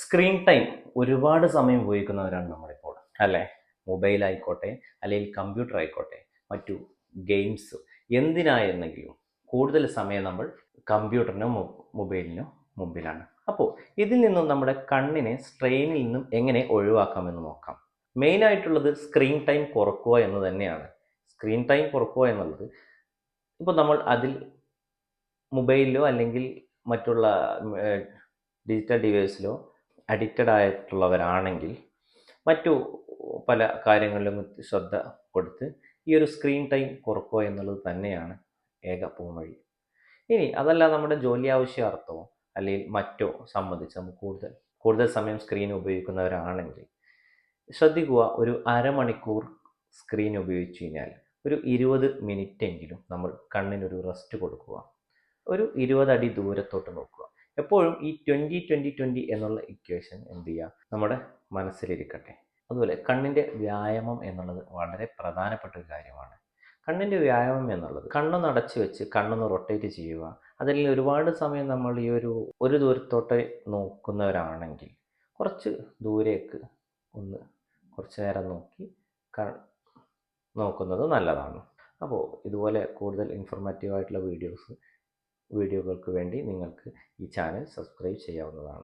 Screen time ഒരുപാട് സമയം ഉപയോഗിക്കുന്നവരാണ് നമ്മളിപ്പോൾ അല്ലേ? മൊബൈൽ ആയിക്കോട്ടെ അല്ലെങ്കിൽ കമ്പ്യൂട്ടർ ആയിക്കോട്ടെ മറ്റു ഗെയിംസ് എന്തിനായിരുന്നെങ്കിലും കൂടുതൽ സമയം നമ്മൾ കമ്പ്യൂട്ടറിനോ മൊബൈലിനോ മുമ്പിലാണ്. അപ്പോൾ ഇതിൽ നിന്നും നമ്മുടെ കണ്ണിനെ സ്ട്രെയിനിൽ നിന്നും എങ്ങനെ ഒഴിവാക്കാമെന്ന് നോക്കാം. മെയിൻ ആയിട്ടുള്ളത് സ്ക്രീൻ ടൈം കുറക്കുക എന്ന് തന്നെയാണ്. സ്ക്രീൻ ടൈം കുറക്കുക എന്നുള്ളത് ഇപ്പോൾ നമ്മൾ അതിൽ മൊബൈലിലോ അല്ലെങ്കിൽ മറ്റുള്ള ഡിജിറ്റൽ ഡിവൈസിലോ അഡിക്റ്റഡ് ആയിട്ടുള്ളവരാണെങ്കിൽ മറ്റു പല കാര്യങ്ങളിലും ശ്രദ്ധ കൊടുത്ത് ഈ ഒരു സ്ക്രീൻ ടൈം കുറക്കുക എന്നുള്ളത് തന്നെയാണ് ഏക പോംവഴി ഇനി അതല്ല നമ്മുടെ ജോലി ആവശ്യാർത്ഥമോ അല്ലെങ്കിൽ മറ്റോ സംബന്ധിച്ച് നമുക്ക് കൂടുതൽ കൂടുതൽ സമയം സ്ക്രീൻ ഉപയോഗിക്കുന്നവരാണെങ്കിൽ ശ്രദ്ധിക്കുക ഒരു അരമണിക്കൂർ സ്ക്രീൻ ഉപയോഗിച്ച് കഴിഞ്ഞാൽ ഒരു ഇരുപത് മിനിറ്റ് എങ്കിലും നമ്മൾ കണ്ണിനൊരു റെസ്റ്റ് കൊടുക്കുക. ഒരു ഇരുപത് അടി ദൂരത്തോട്ട് നോക്കുക. എപ്പോഴും ഈ ട്വന്റി ട്വന്റി ട്വന്റി എന്നുള്ള ഇക്വേഷൻ എന്ത് ചെയ്യുക? നമ്മുടെ മനസ്സിലിരിക്കട്ടെ. അതുപോലെ കണ്ണിന്റെ വ്യായാമം എന്നുള്ളത് വളരെ പ്രധാനപ്പെട്ട ഒരു കാര്യമാണ്. കണ്ണിന്റെ വ്യായാമം എന്നുള്ളത് കണ്ണൊന്ന് അടച്ചു വെച്ച് കണ്ണൊന്ന് റൊട്ടേറ്റ് ചെയ്യുക. അതിൽ ഒരുപാട് സമയം നമ്മൾ ഈ ഒരു ഒരു ദൂരത്തോട്ട് നോക്കുന്നവരാണെങ്കിൽ കുറച്ച് ദൂരേക്ക് ഒന്ന് കുറച്ച് നേരം നോക്കി നോക്കുന്നത് നല്ലതാണ്. അപ്പോൾ ഇതുപോലെ കൂടുതൽ ഇൻഫോർമാറ്റീവ് ആയിട്ടുള്ള വീഡിയോസ് വീഡിയോകൾക്ക് വേണ്ടി നിങ്ങൾക്ക് ഈ ചാനൽ സബ്സ്ക്രൈബ് ചെയ്യാവുന്നതാണ്.